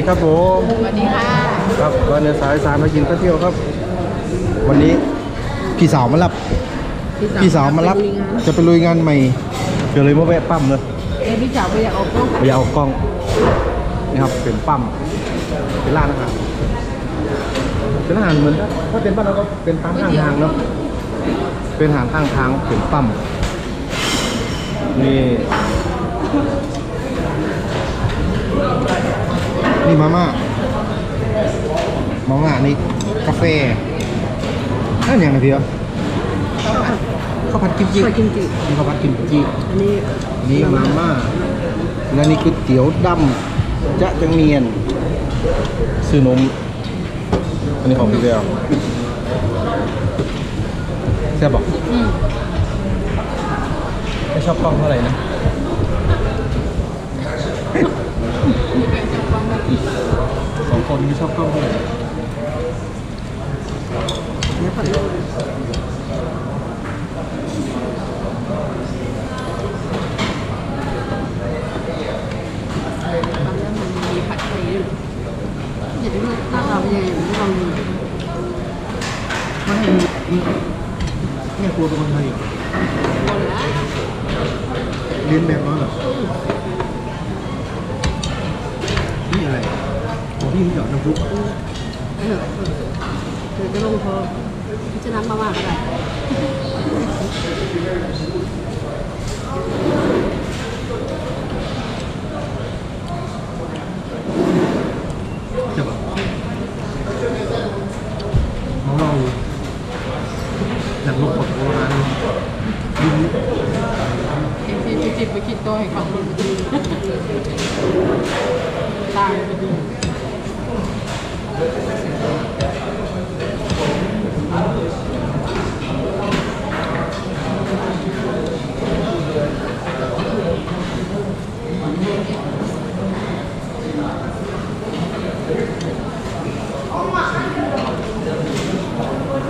วัสดีครับผมสวัสดีค่ะครับวันเดือนสายสามมากินข้าวเที่ยวครับ วันนี้พี่สาวมารับพี่สาวมารับจะไปลุยงานใหม่เดี๋ยวเลยมาแวะปั๊มเลยเอ้ยพี่สาวไปอยากออกกล้องไปเอากล้องนี่ครับเป็นปั๊มเป็นร้านอาหารเป็นอาหารเหมือนถ้าถ้าเป็นบ้านเราก็เป็นตามข้างทางเนาะเป็นอาหารข้างทางเป็นปั๊มนี่ นี่มาม่ามาม่านี่กาแฟนั่นอย่างไรพี่เหรอข้าวผัดกิมจิไปกินจินี่ข้าวผัดกิมจิอันนี้นี่มาม่าและนี่คือเตี๋ยวดำจะจังเนียนซื้อนมอันนี้ของพี่แววแซ่บบอกอืมไม่ชอบกล้องเท่าไหร่นะ สองคนไม่ชอบกล้องเท่าไหร่เดี๋ยวผัดลูกตอนนี้มันมีผัดไทยด้วยอยากจะรู้หน้าตาเป็นยังไงไม่ลองดูไม่เห็นแม่ครัวเป็นคนไทยเหรอคนละเรียนแบบมาเหรอนี่อะไรของพี่มีหยอดน้ำซุป เออเออเดี๋ยวจะลงพอจะน้ำมาม่าก็ได้ จะแบบของเราหนังลงกดโบราณยุค เอ็มพีไปจิบไปคิดตัวให้เขาดูต่างไปดู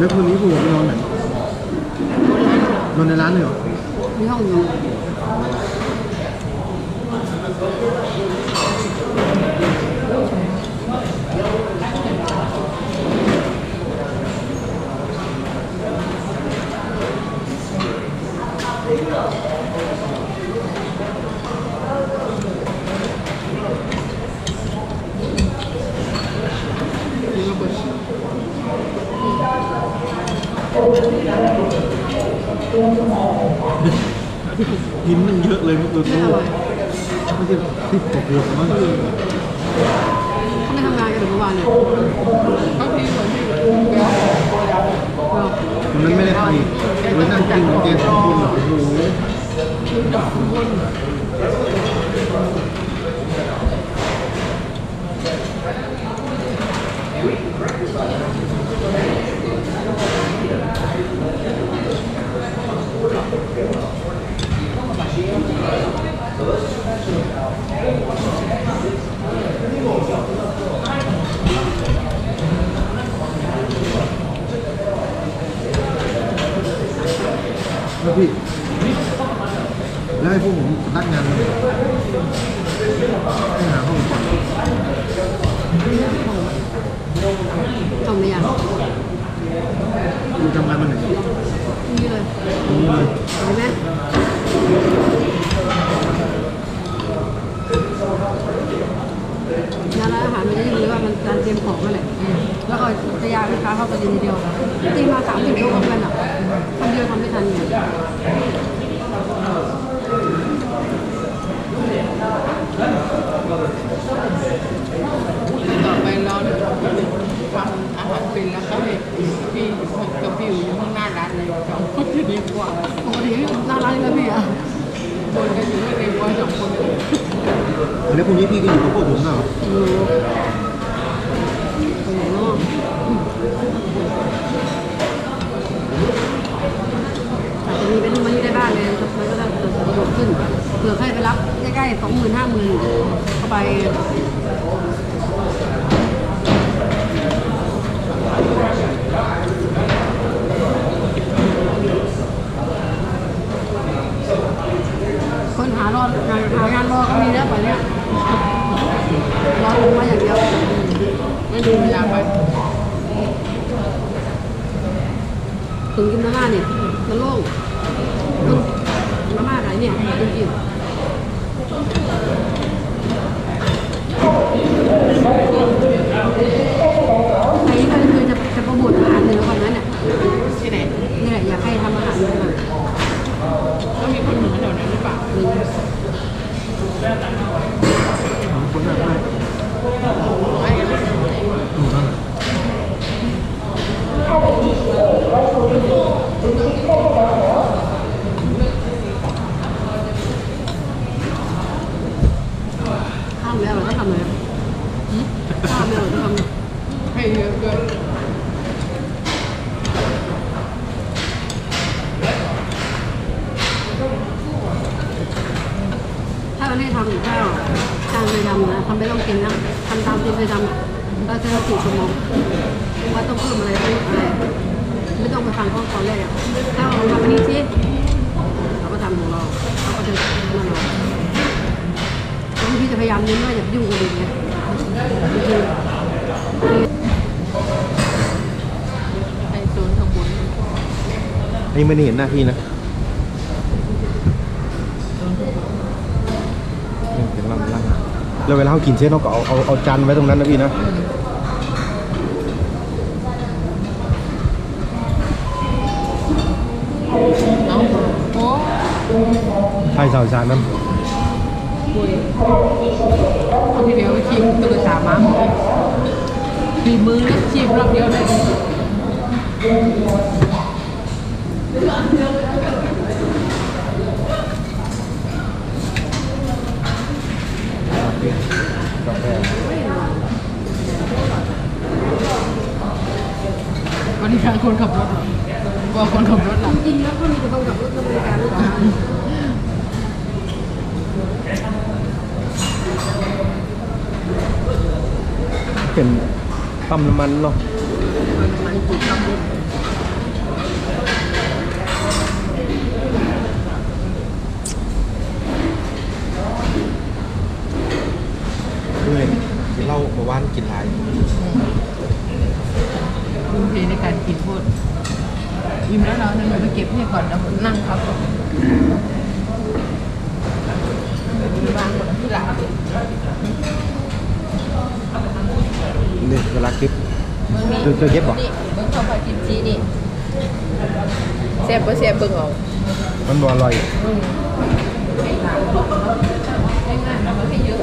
แล้วคืนนี้ผมไปนอนไหนนอนในร้านเลยเหรอ มีห้องอยู่ หินมัน เยอะเลยเมื่อคืนไม่นี้อร่อยไม่ใช่ที่ตกเรือมั้งเขาไม่ทำงานกันหรือเมื่อวานเนี่ยเขาทีเหมือนที่เวันนั้นไม่ได้ไปเลยนั่งกินเจสองคนโอ้โหแล้ พี่ แล้วให้พวกผมนัดงานเลยให้หาห้องก่อนทำไม่ยังคุณทำงานมาไหนนี่เลยตรงนี้เลยเห็นไหมงานร้านอาหารมันจะอยู่เลยว่ามันการเตรียมของนั่นแหละ แล้วก็จะยาลูกค้าเข้าไปทีเดียวจริงมาสามสิบโลกับกันอะคนเดียวทำไม่ทันเนี่ยต่อไปเราเนี่ยทำอาหารเป็นแล้วก็ให้พี่กับพี่อยู่ข้างหน้าร้านเลยสองคนจะดีกว่าปกติหน้าร้านนี่แล้วพี่อะบนกันอยู่ไม่เร็วกว่าสองคนเลยแล้วพรุ่งนี้พี่ก็อยู่กับพวกผมเหรอ อยู่ไปไหนเนาะอาจจะมีเป็นมันอยู่ได้บ้างเลยมันก็จะเกิดประโยชน์ขึ้น เผื่อใครไปรับใกล้ๆสองหมื่นห้าหมื่นเข้าไปคนหารอดงาหางานรอก็มีแล้วไปเนี่ยรอลงมาอย่างเดียวไม่ดูเวลาไปถึงกินมาม่าเนี่ยมันโล่งมาม่าไหนเนี่ยจริงๆไอ้ก็คือจะจะโปรโมทอาหารเลยแล้ววันนั้นเนี่ย ที่ไหน นี่แหละอยากให้ทำอาหารเลยมา ก็มีคนเหมือนแถวนั้นหรือเปล่า คนหน้าไม่ ไม่กัน ดูนั่น ข้ามแล้วเราก็ทำเลยข้ามแล้วเราก็ทำเลย ให้เยอะเกิน ถ้ามันให้ทำอยู่ข้าวจางเลยดำนะทำไม่ต้องกินนะทำตามติเลยดำอะเราจะสี่ชั่วโมงว่าต้องเพิ่มอะไรต้องอะไรไม่ต้องไปฟังเขาตอนแรกอะถ้าเราทำอันนี้สิเราก็ทำของเราเราก็จะนั่นเราบางทีจะพยายามเน้นว่าอย่าไปยุ่งกับคนอื่นไงจริง ไอโซนข้างบน นี่ไม่ได้เห็นหน้าที่นะนี่เป็นลำลังแล้วเวลาเขากินเช่นเขาก็เอาเอาเอาจานไว้ตรงนั้นนะพี่นะเอ้าโอ้ใช่สาวจานนั้นคุยเอาทีเดียวไปชิมตื่นสามมั้งฝีมือนี่ชิมรอบเดียวเลย วันนี้ทางคนขับรถเหรอบอกคนขับรถเหรอจริงๆแล้วก็มีแต่คนขับรถบริการหรือเปล่าเป็นปั๊มน้ำมันเนาะมันจุดขับรถด้วยกินเหล้าเมื่อวานกินหลาย ทุ่มเทในการกินโทษ อิ่มแล้วเนาะนั่นหนูไปเก็บให้ก่อนแล้วนั่งพักก่อนบางคนที่หลังนี่เวลาเก็บเจอเจอเก็บบ่นี่เบิ่งเข้าไปกินจีนี่แซ่บบ่แซ่บเบิ่งเอามันบ่อร่อยอืมง่ายๆนะมันให้เยอะ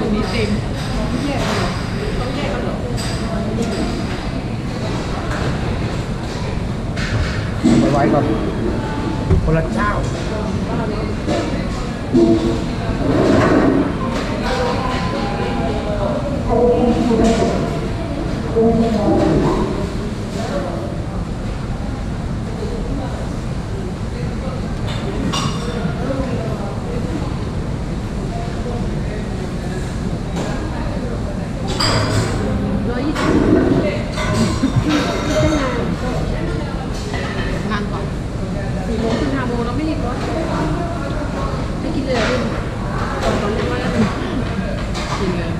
อันนี้เต็ม มาไว้ ก่อนคนละเจ้า ร้อยยี่สิบได้งาน งานก่อน สี่โมงถึงห้าโมงเราไม่หยิบรถไม่กินเลยเหรอลูกตอนนี้ว่า กินเลย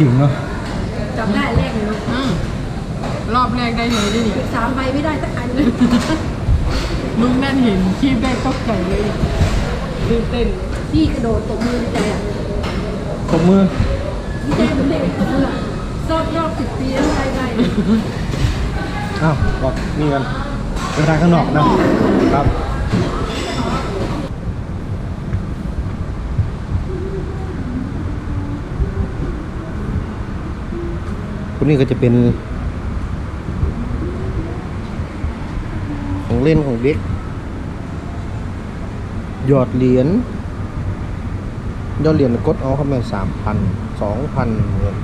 โอ้กิ่งเนาะจับได้แรกเลยเนาะอืมรอบแรกได้เลยได้นี่สามใบไม่ได้สักอันเลยลุงนั่นเห็นคลิปได้ตกใจเลยตื่นเต้นพี่กระโดดตบมือดีใจอะตบมือดีใจเป็นเด็กตบมืออะรอบรอบสิบปีแล้วได้ได้อ้าวบอกนี่กันเป็นทางข้างนอกนะครับ คุณนี้ก็จะเป็น ของเล่นของเด็ก หยอดเหรียญยอดเหรียญกดเอาเข้ามาสามพันสองพันเงิน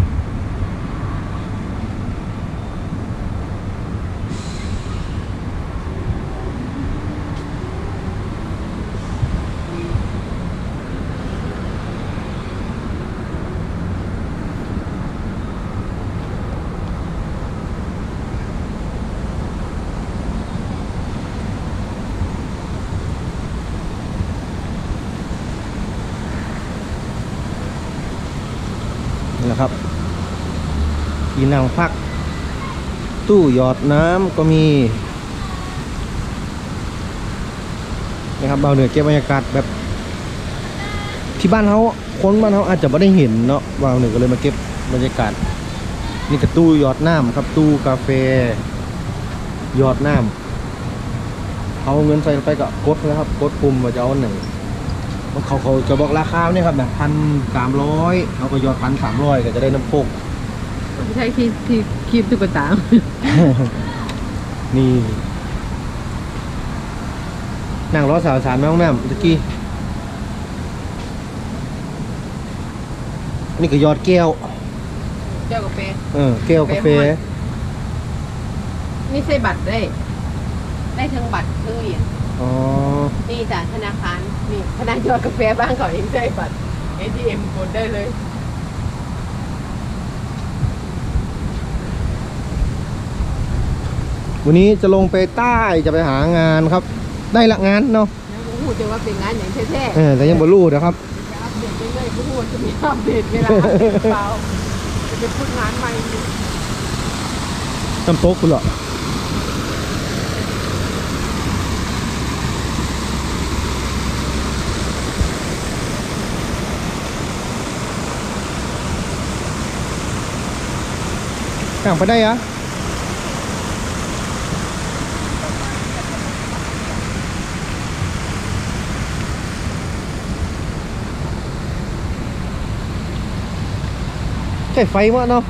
นี่แหละครับที่นั่งพัก ตู้หยอดน้ำก็มีนะครับเราเหนือเก็บบรรยากาศแบบที่บ้านเขาคนบ้านเขาอาจจะไม่ได้เห็นเนาะวาเหนือก็เลยมาเก็บบรรยากาศนี่ก็ตู้หยอดน้ำครับตู้กาแฟหยอดน้ำเอาเงินใส่ไปก็กดนะครับ กดปุ่มว่าจะเอาหนมัน เขาเขาจะบอกราคาเนี่ยครับนะพันสามร้อยเขาก็หยอดพันสามร้อยก็จะได้น้ำโคกใช่ที่ที่คลิปตุ๊กตา นี่นั่งรอสาวสารแม่ห้องน้ำตะกี้นี่ก็ยอดแก้วเจ้ากาแฟเออแก้วกาแฟแก้วห้อยนี่ใช้บัตรได้ ได้ทั้งบัตรทั้งเหรียญ อ๋อ นี่จากธนาคารนี่ธนาคารกาแฟบ้านเขาเองใช้บัตร ATM กดได้เลย วันนี้จะลงไปใต้จะไปหางานครับ ได้ละงานเนาะแล้วผมพูดจะว่าเป็นงานอย่างแท้เออแต่ยังบ่รู้นะครับๆจะอัปเดตเรื่อยๆผมพูดจะมีอัปเดตเวลาอัปเดตหรือเปล่าจะเป็นพูดงานใหม่อยู่น้ำโต๊ะคุณเหรอ ห่างไปได้อะใช่ไฟวะเนาะ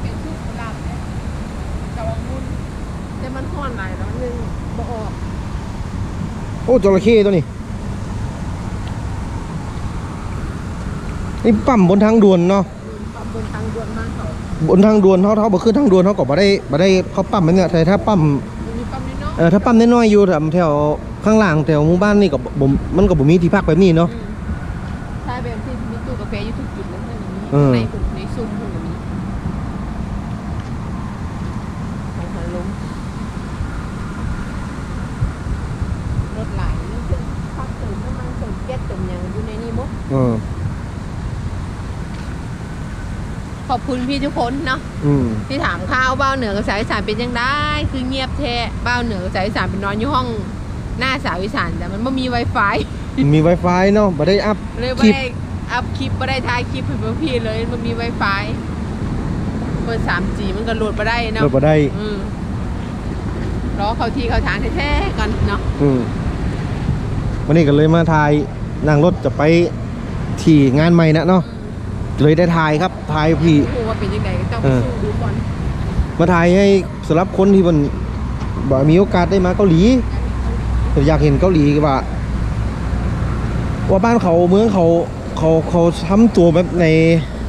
เป็นชุดกุหลาบเนี่ยกับองุ่นแต่มันห่อนหลายแล้วมันยังบ่ออก โอ้จระเข้ตัวนี้นี่ปั๊มบนทางด่วนเนาะปั๊มบนทางด่วนมากเขาบนทางด่วนเขาเขาบอกคือทางด่วนเขาก็บ่ได้บ่ได้เขาปั๊มมันเนี่ยแต่ถ้าปั๊มมันมีปั๊มนิดเนาะเออถ้าปั๊มน้อยๆอยู่แถวแถวข้างล่างแถวหมู่บ้านนี่ก็บ่มันก็บ่มีที่พักแบบนี้เนาะใช่แบบที่มีตู้กาแฟอยู่ทุกจุดเลยนั่นอย่างนี้เออในกลุ่มในซุ้มพวกนี้ของหันลงรถไหลนี่คือพักเติมน้ำมันเติมแก๊สเติมหยังอยู่ในนี้หมด เออ ขอบ คุณพี่ทุกคนเนาะอืมที่ถามข้าวบ้าวเหนือกับสาวอีสานเป็นยังได้ คือเงียบแท้บ้าวเหนือกับสาวอีสานเป็นนอนอยู่ห้องหน้าสาวอีสานแต่มันไม่มี Wi-Fi มี Wi-Fi เนาะบ่ได้อัพ เลยคลิไม่ปได้อัพคลิปไม่ได้ถ่ายคลิปให้เพื่อนพี่เลยมันมี Wi-Fi เปิด 3G มันก็โหลดมาได้เนาะเราบ่ได้อืมรอเขาทีเขาทางแท้ๆกันเนาะอืมวันนี้ก็เลยมาถ่ายนั่งรถจะไปที่งานใหม่นะเนาะ เลยได้ถ่ายครับถ่ายพี่ดูว่าเป็นยังไงก็ต้องไปเออสู้ดูก่อนมาถ่ายให้สำหรับคนที่มันบ่มีโอกาสได้มาเกาหลีอยากเห็นเกาหลีว่า ว่าบ้านเขาเมืองเขาเขาเขาทำตัวแบบใน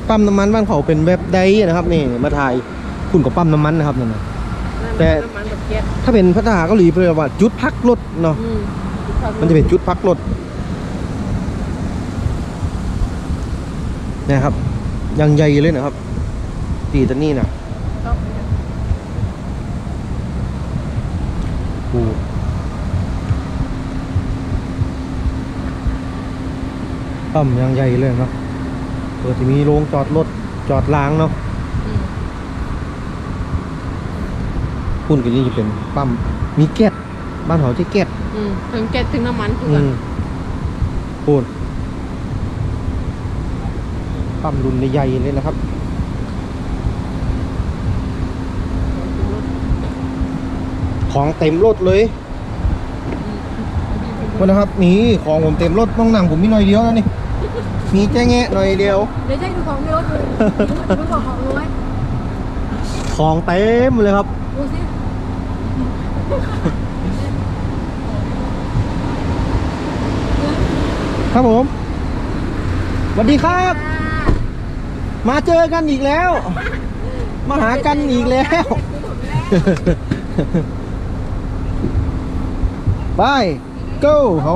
ปั๊มน้ำมันบ้านเขาเป็นแบบใดนะครับนี่มาถ่ายคุณกับปั๊มน้ำมันนะครับนั่นนะแต่น้ำมันกับแก๊สถ้าเป็นภาษาเกาหลีเป็นว่าจุดพักรถเนาะอืมมันจะเป็นจุดพักรถเนะครับ ยังใหญ่เลยนะครับตีตัวนี้นะโอ้ปั๊มยังใหญ่เลยเนาะเปิดที่มีโรงจอดรถจอดล้างเนาะอืมพุ่นกันนี่จะเป็นปั๊มมีแก๊สบ้านเขาที่แก๊สอืมทั้งแก๊สทั้งน้ำมันคืออืกันมพุ่น ปั๊มรุ่นใหญ่ๆเลยนะครับขของเต็มรถเลยวันนะครับนี่ของผมเต็มรถต้องหนังผมมีหน่อยเดียวนะนี่ มีแจ้งแงะหน่อยเดียว เดี๋ยวจะให้ดูของในรถดูดูของของน้อยของเต็มเลยครับ ดูสิครับผมสวัสดีครับ มาเจอกันอีกแล้ว มาหากันอีกแล้ว ไป go เขา